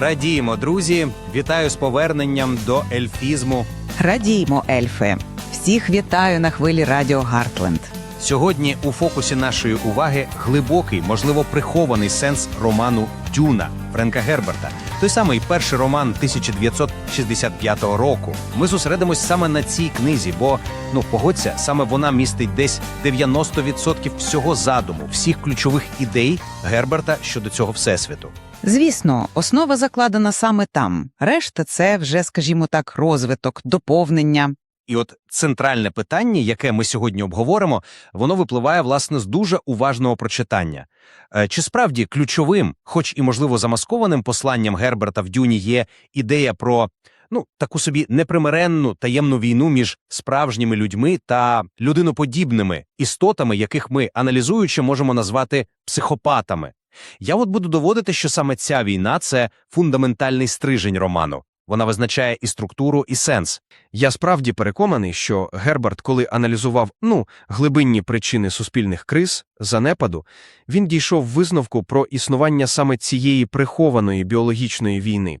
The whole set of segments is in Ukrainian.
Радіємо, друзі! Вітаю з поверненням до ельфізму. Радіємо, ельфи! Всіх вітаю на хвилі Радіо Гартленд. Сьогодні у фокусі нашої уваги глибокий, можливо, прихований сенс роману Дюна Френка Герберта. Той самий перший роман 1965 року. Ми зосередимось саме на цій книзі, бо ну погодься, саме вона містить десь 90% всього задуму, всіх ключових ідей Герберта щодо цього всесвіту. Звісно, основа закладена саме там. Решта це вже, скажімо так, розвиток, доповнення. І от центральне питання, яке ми сьогодні обговоримо, воно випливає власне з дуже уважного прочитання. Е, Чи справді ключовим, хоч і можливо замаскованим посланням Герберта в Дюні є ідея про ну таку собі непримиренну таємну війну між справжніми людьми та людиноподібними істотами, яких ми аналізуючи можемо назвати психопатами? Я от буду доводити, що саме ця війна це фундаментальний стрижень роману. Вона визначає і структуру, і сенс. Я справді переконаний, що Герберт, коли аналізував ну, глибинні причини суспільних криз, занепаду, він дійшов висновку про існування саме цієї прихованої біологічної війни.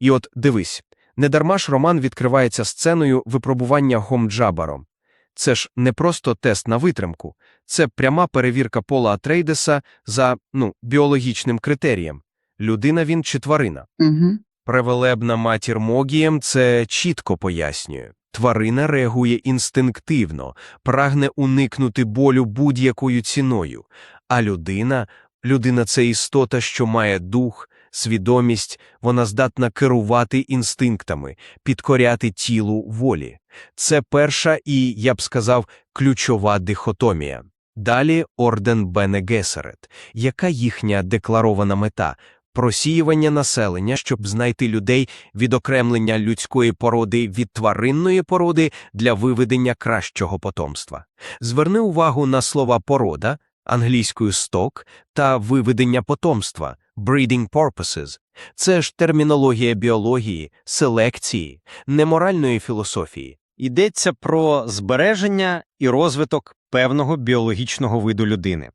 І от дивись, недарма ж роман відкривається сценою випробування Гомджабаром. Це ж не просто тест на витримку, це пряма перевірка Пола Атрейдеса за ну, біологічним критерієм. Людина він чи тварина. Угу. Превелебна матір Могієм це чітко пояснює. Тварина реагує інстинктивно, прагне уникнути болю будь-якою ціною. А людина людина це істота, що має дух, свідомість, вона здатна керувати інстинктами, підкоряти тілу волі. Це перша і, я б сказав, ключова дихотомія. Далі орден Бене Гесерет. Яка їхня декларована мета? Просіювання населення, щоб знайти людей відокремлення людської породи від тваринної породи для виведення кращого потомства. Зверни увагу на слова порода англійською сток та виведення потомства breeding purposes. Це ж термінологія біології, селекції, неморальної філософії. Йдеться про збереження і розвиток певного біологічного виду людини.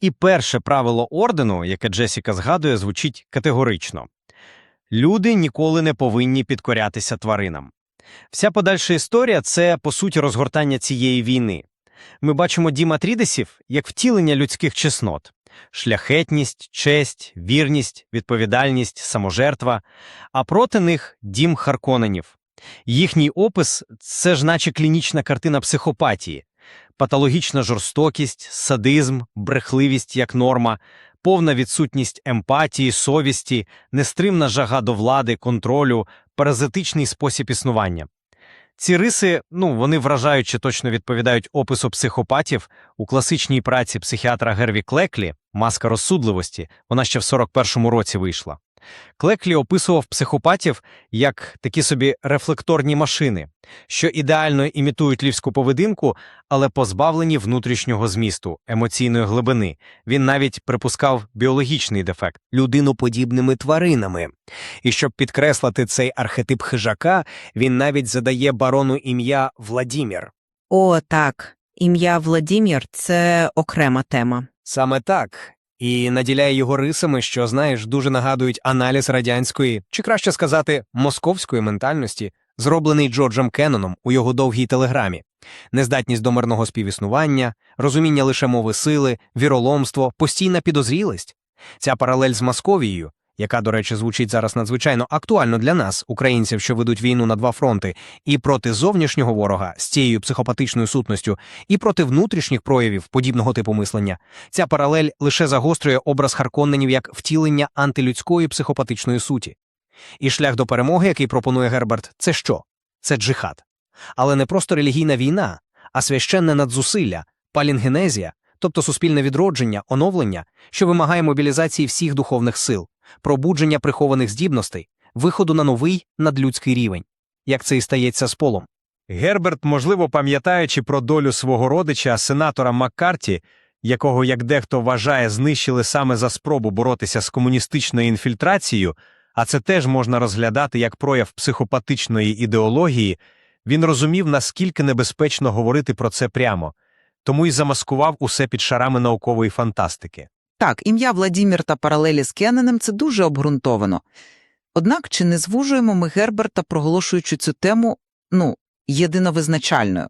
І перше правило ордену, яке Джесіка згадує, звучить категорично: люди ніколи не повинні підкорятися тваринам. Вся подальша історія це, по суті, розгортання цієї війни. Ми бачимо дім Атрідесів як втілення людських чеснот. Шляхетність, честь, вірність, відповідальність, саможертва, а проти них дім Харконенів. Їхній опис це ж наче клінічна картина психопатії, патологічна жорстокість, садизм, брехливість як норма, повна відсутність емпатії, совісті, нестримна жага до влади, контролю, паразитичний спосіб існування. Ці риси, ну, вони вражаючи точно відповідають опису психопатів у класичній праці психіатра Герві Клеклі Маска розсудливості, вона ще в 41-му році вийшла. Клеклі описував психопатів як такі собі рефлекторні машини, що ідеально імітують лівську поведінку, але позбавлені внутрішнього змісту, емоційної глибини. Він навіть припускав біологічний дефект людиноподібними тваринами. І щоб підкреслити цей архетип хижака, він навіть задає барону ім'я Владімір. О, так. Ім'я Владімір це окрема тема. Саме так. І наділяє його рисами, що, знаєш, дуже нагадують аналіз радянської, чи краще сказати, московської ментальності, зроблений Джорджем Кенноном у його довгій телеграмі, нездатність до мирного співіснування, розуміння лише мови сили, віроломство, постійна підозрілість. Ця паралель з Московією, яка, до речі, звучить зараз надзвичайно актуально для нас, українців, що ведуть війну на два фронти, і проти зовнішнього ворога з цією психопатичною сутністю, і проти внутрішніх проявів подібного типу мислення. Ця паралель лише загострює образ Харконненів як втілення антилюдської психопатичної суті. І шлях до перемоги, який пропонує Герберт, це що? Це джихад. Але не просто релігійна війна, а священне надзусилля, палінгенезія, тобто суспільне відродження, оновлення, що вимагає мобілізації всіх духовних сил, пробудження прихованих здібностей, виходу на новий надлюдський рівень, як це і стається з полом. Герберт, можливо, пам'ятаючи про долю свого родича, сенатора Маккарті, якого, як дехто вважає, знищили саме за спробу боротися з комуністичною інфільтрацією, а це теж можна розглядати як прояв психопатичної ідеології, він розумів, наскільки небезпечно говорити про це прямо, тому й замаскував усе під шарами наукової фантастики. Так, ім'я Владімір та паралелі з Кенненем – це дуже обґрунтовано. Однак чи не звужуємо ми Герберта, проголошуючи цю тему, ну, єдиновизначальною?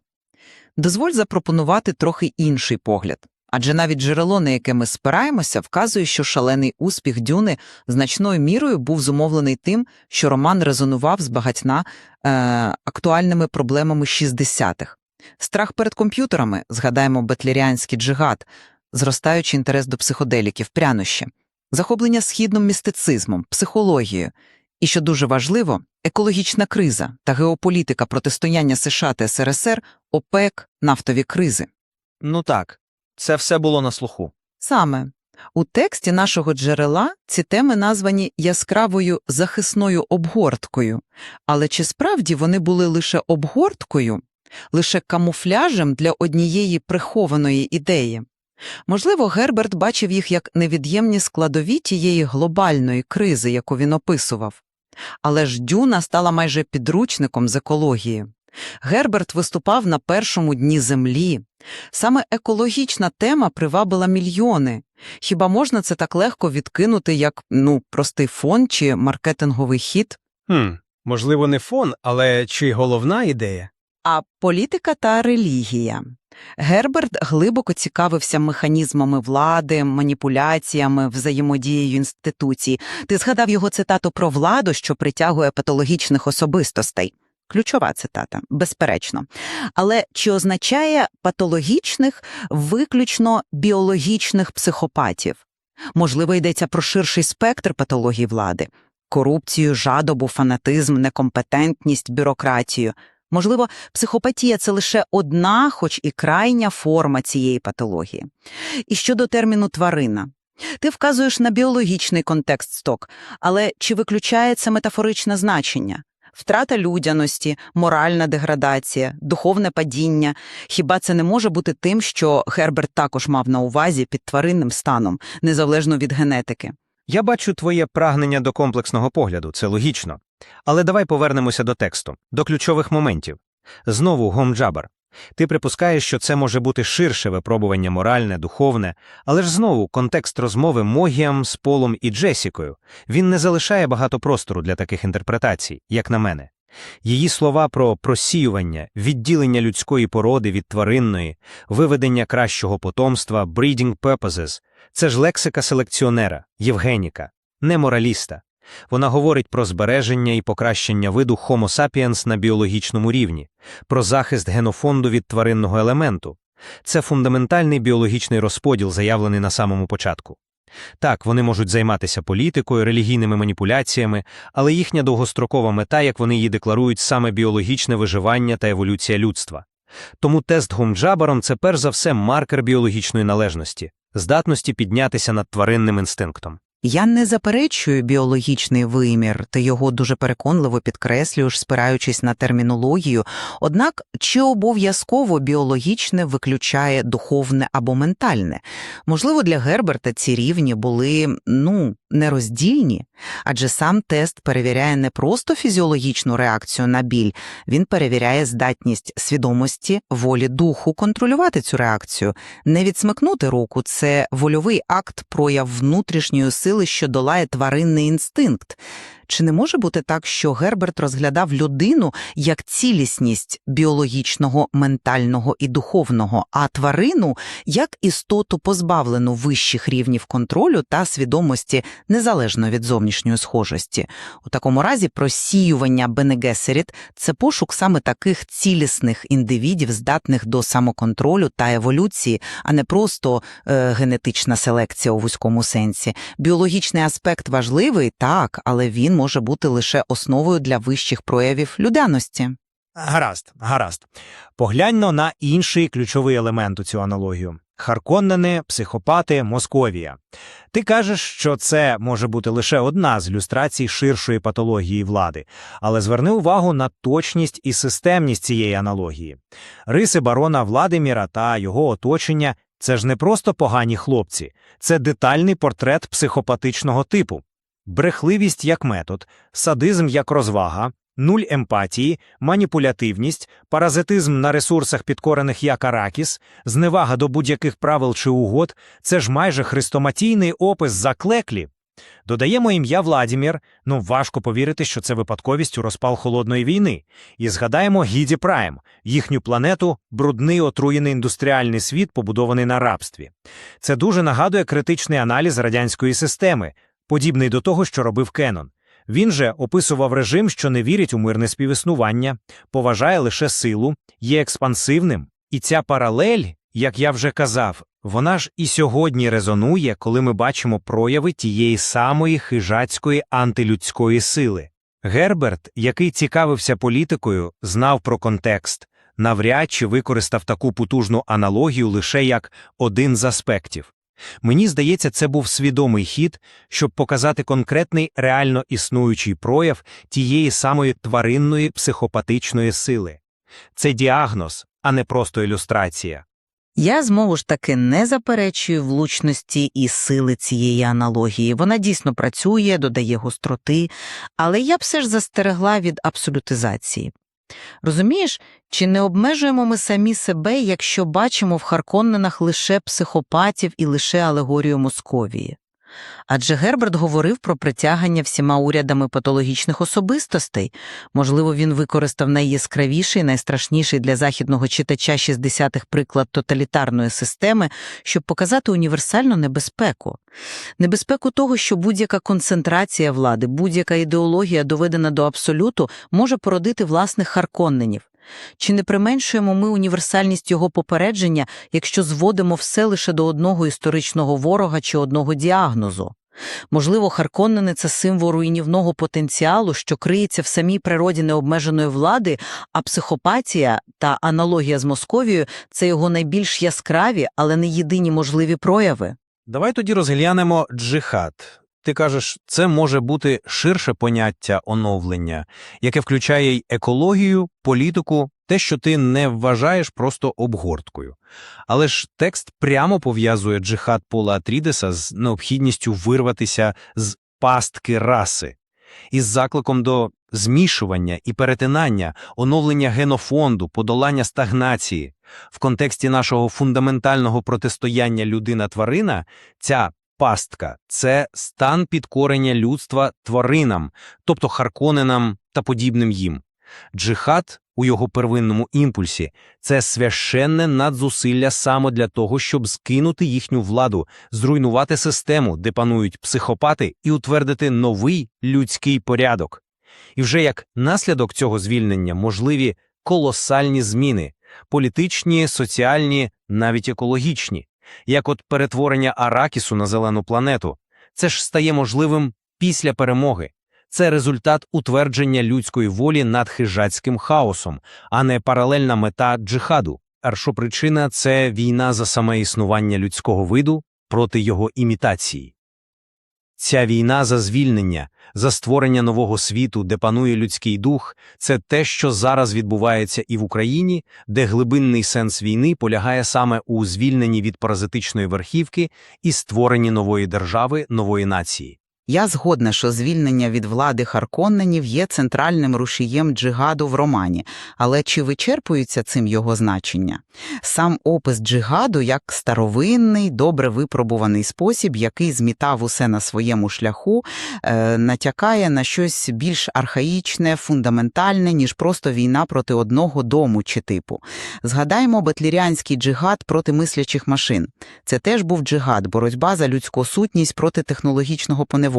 Дозволь запропонувати трохи інший погляд. Адже навіть джерело, на яке ми спираємося, вказує, що шалений успіх Дюни значною мірою був зумовлений тим, що роман резонував з багатьма е, актуальними проблемами 60-х. Страх перед комп'ютерами, згадаємо бетлеріанський джигад, зростаючий інтерес до психоделіків, прянощі, захоплення східним містицизмом, психологією, і, що дуже важливо, екологічна криза та геополітика протистояння США та СРСР, ОПЕК, нафтові кризи. Ну так, це все було на слуху. Саме у тексті нашого джерела ці теми названі яскравою захисною обгорткою, але чи справді вони були лише обгорткою, лише камуфляжем для однієї прихованої ідеї? Можливо, Герберт бачив їх як невід'ємні складові тієї глобальної кризи, яку він описував. Але ж Дюна стала майже підручником з екології. Герберт виступав на першому дні землі. Саме екологічна тема привабила мільйони. Хіба можна це так легко відкинути, як ну, простий фон чи маркетинговий хід? Хм, можливо, не фон, але чи головна ідея? А політика та релігія. Герберт глибоко цікавився механізмами влади, маніпуляціями, взаємодією інституцій. Ти згадав його цитату про владу, що притягує патологічних особистостей. Ключова цитата, безперечно. Але чи означає патологічних виключно біологічних психопатів? Можливо, йдеться про ширший спектр патологій влади корупцію, жадобу, фанатизм, некомпетентність, бюрократію. Можливо, психопатія це лише одна, хоч і крайня форма цієї патології. І щодо терміну тварина. Ти вказуєш на біологічний контекст сток, але чи виключає це метафоричне значення? Втрата людяності, моральна деградація, духовне падіння. Хіба це не може бути тим, що Герберт також мав на увазі під тваринним станом, незалежно від генетики? Я бачу твоє прагнення до комплексного погляду, це логічно. Але давай повернемося до тексту, до ключових моментів. Знову Гомджабар. Ти припускаєш, що це може бути ширше випробування моральне, духовне, але ж знову контекст розмови Могіам з Полом і Джесікою. Він не залишає багато простору для таких інтерпретацій, як на мене. Її слова про просіювання, відділення людської породи від тваринної, виведення кращого потомства, breeding purposes – це ж лексика селекціонера, Євгеніка, не мораліста. Вона говорить про збереження і покращення виду Homo sapiens на біологічному рівні, про захист генофонду від тваринного елементу. Це фундаментальний біологічний розподіл, заявлений на самому початку. Так, вони можуть займатися політикою, релігійними маніпуляціями, але їхня довгострокова мета, як вони її декларують, саме біологічне виживання та еволюція людства. Тому тест Гумджабаром – це перш за все маркер біологічної належності, здатності піднятися над тваринним інстинктом. Я не заперечую біологічний вимір, ти його дуже переконливо підкреслюєш, спираючись на термінологію. Однак чи обов'язково біологічне виключає духовне або ментальне? Можливо, для Герберта ці рівні були ну нероздільні, адже сам тест перевіряє не просто фізіологічну реакцію на біль, він перевіряє здатність свідомості, волі духу контролювати цю реакцію, не відсмикнути руку це вольовий акт прояв внутрішньої сили, що долає тваринний інстинкт. Чи не може бути так, що Герберт розглядав людину як цілісність біологічного, ментального і духовного, а тварину як істоту, позбавлену вищих рівнів контролю та свідомості незалежно від зовнішньої схожості? У такому разі просіювання Бенегесеріт – це пошук саме таких цілісних індивідів, здатних до самоконтролю та еволюції, а не просто е, генетична селекція у вузькому сенсі. Біологічний аспект важливий, так, але він може бути лише основою для вищих проявів людяності. Гаразд, гаразд. Погляньмо на інший ключовий елемент у цю аналогію. Харконнени, психопати, Московія. Ти кажеш, що це може бути лише одна з люстрацій ширшої патології влади, але зверни увагу на точність і системність цієї аналогії. Риси барона Владиміра та його оточення це ж не просто погані хлопці, це детальний портрет психопатичного типу. Брехливість як метод, садизм як розвага, нуль емпатії, маніпулятивність, паразитизм на ресурсах підкорених як аракіс, зневага до будь-яких правил чи угод – це ж майже хрестоматійний опис заклеклі. Додаємо ім'я Владімір, ну важко повірити, що це випадковість у розпал холодної війни. І згадаємо Гіді Прайм, їхню планету, брудний отруєний індустріальний світ, побудований на рабстві. Це дуже нагадує критичний аналіз радянської системи, подібний до того, що робив Кеннон. Він же описував режим, що не вірить у мирне співіснування, поважає лише силу, є експансивним. І ця паралель, як я вже казав, вона ж і сьогодні резонує, коли ми бачимо прояви тієї самої хижацької антилюдської сили. Герберт, який цікавився політикою, знав про контекст, навряд чи використав таку потужну аналогію лише як один з аспектів. Мені здається, це був свідомий хід, щоб показати конкретний реально існуючий прояв тієї самої тваринної психопатичної сили. Це діагноз, а не просто ілюстрація. Я знову ж таки не заперечую влучності і сили цієї аналогії. Вона дійсно працює, додає гостроти, але я б все ж застерегла від абсолютизації. Розумієш, чи не обмежуємо ми самі себе, якщо бачимо в Харконненах лише психопатів і лише алегорію Московії? Адже Герберт говорив про притягання всіма урядами патологічних особистостей. Можливо, він використав найяскравіший, найстрашніший для західного читача 60-х приклад тоталітарної системи, щоб показати універсальну небезпеку. Небезпеку того, що будь-яка концентрація влади, будь-яка ідеологія, доведена до абсолюту, може породити власних харконненів. Чи не применшуємо ми універсальність його попередження, якщо зводимо все лише до одного історичного ворога чи одного діагнозу? Можливо, Харконнени – це символ руйнівного потенціалу, що криється в самій природі необмеженої влади, а психопатія та аналогія з Московією – це його найбільш яскраві, але не єдині можливі прояви. Давай тоді розглянемо джихад. Ти кажеш, це може бути ширше поняття оновлення, яке включає й екологію, політику, те, що ти не вважаєш просто обгорткою. Але ж текст прямо пов'язує джихад Пола Атрідеса з необхідністю вирватися з пастки раси, із закликом до змішування і перетинання, оновлення генофонду, подолання стагнації. В контексті нашого фундаментального протистояння людина-тварина ця пастка – це стан підкорення людства тваринам, тобто харконенам та подібним їм. Джихад у його первинному імпульсі – це священне надзусилля саме для того, щоб скинути їхню владу, зруйнувати систему, де панують психопати, і утвердити новий людський порядок. І вже як наслідок цього звільнення можливі колосальні зміни – політичні, соціальні, навіть екологічні як от перетворення Аракісу на зелену планету. Це ж стає можливим після перемоги. Це результат утвердження людської волі над хижацьким хаосом, а не паралельна мета джихаду. Першопричина – це війна за саме існування людського виду проти його імітації. Ця війна за звільнення, за створення нового світу, де панує людський дух, це те, що зараз відбувається і в Україні, де глибинний сенс війни полягає саме у звільненні від паразитичної верхівки і створенні нової держави, нової нації. Я згодна, що звільнення від влади Харконненів є центральним рушієм джигаду в романі, але чи вичерпується цим його значення? Сам опис джигаду як старовинний, добре випробуваний спосіб, який змітав усе на своєму шляху, е, натякає на щось більш архаїчне, фундаментальне, ніж просто війна проти одного дому чи типу. Згадаємо бетліріанський джигад проти мислячих машин. Це теж був джигад, боротьба за людську сутність проти технологічного поневолення.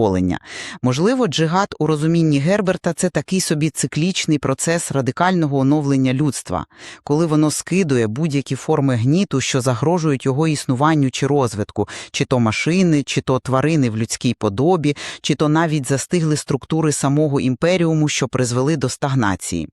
Можливо, джигад у розумінні Герберта – це такий собі циклічний процес радикального оновлення людства, коли воно скидує будь-які форми гніту, що загрожують його існуванню чи розвитку, чи то машини, чи то тварини в людській подобі, чи то навіть застигли структури самого імперіуму, що призвели до стагнації.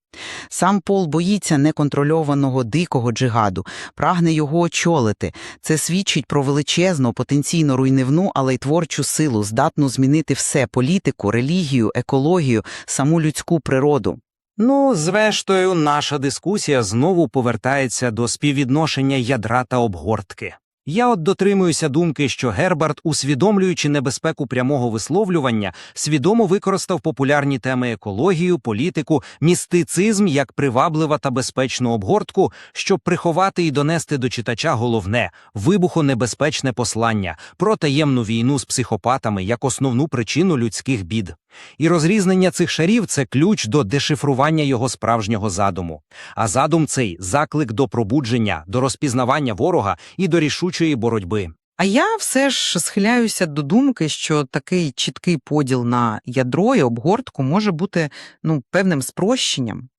Сам Пол боїться неконтрольованого дикого джигаду, прагне його очолити. Це свідчить про величезну, потенційно руйнівну, але й творчу силу, здатну змінити все політику, релігію, екологію, саму людську природу. Ну, зрештою, наша дискусія знову повертається до співвідношення ядра та обгортки. Я от дотримуюся думки, що Гербарт, усвідомлюючи небезпеку прямого висловлювання, свідомо використав популярні теми екологію, політику, містицизм як приваблива та безпечну обгортку, щоб приховати і донести до читача головне вибухонебезпечне послання про таємну війну з психопатами як основну причину людських бід. І розрізнення цих шарів це ключ до дешифрування його справжнього задуму. А задум цей заклик до пробудження, до розпізнавання ворога і до рішучої боротьби. А я все ж схиляюся до думки, що такий чіткий поділ на ядро і обгортку може бути ну, певним спрощенням.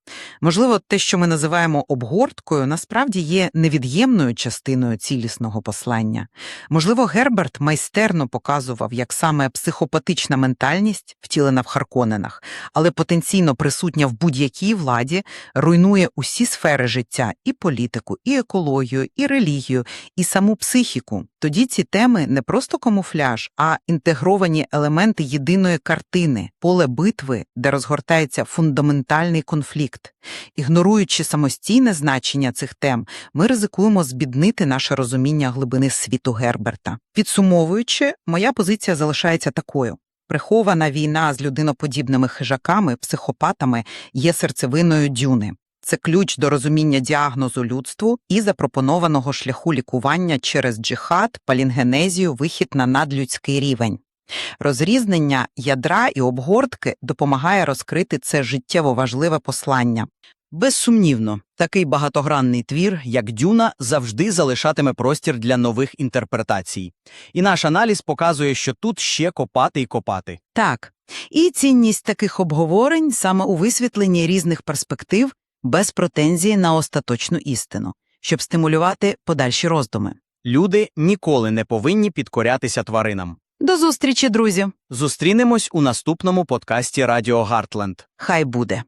Можливо, те, що ми називаємо обгорткою, насправді є невід'ємною частиною цілісного послання. Можливо, Герберт майстерно показував, як саме психопатична ментальність, втілена в Харконенах, але потенційно присутня в будь-якій владі, руйнує усі сфери життя і політику, і екологію, і релігію, і саму психіку. Тоді ці теми не просто камуфляж, а інтегровані елементи єдиної картини, поле битви, де розгортається фундаментальний конфлікт. Ігноруючи самостійне значення цих тем, ми ризикуємо збіднити наше розуміння глибини світу Герберта. Підсумовуючи, моя позиція залишається такою. Прихована війна з людиноподібними хижаками, психопатами є серцевиною дюни. Це ключ до розуміння діагнозу людству і запропонованого шляху лікування через джихад, палінгенезію, вихід на надлюдський рівень. Розрізнення ядра і обгортки допомагає розкрити це життєво важливе послання. Безсумнівно, такий багатогранний твір, як Дюна, завжди залишатиме простір для нових інтерпретацій. І наш аналіз показує, що тут ще копати й копати. Так, і цінність таких обговорень саме у висвітленні різних перспектив без претензії на остаточну істину, щоб стимулювати подальші роздуми. Люди ніколи не повинні підкорятися тваринам. До зустрічі, друзі! Зустрінемось у наступному подкасті Радіо Гартленд. Хай буде!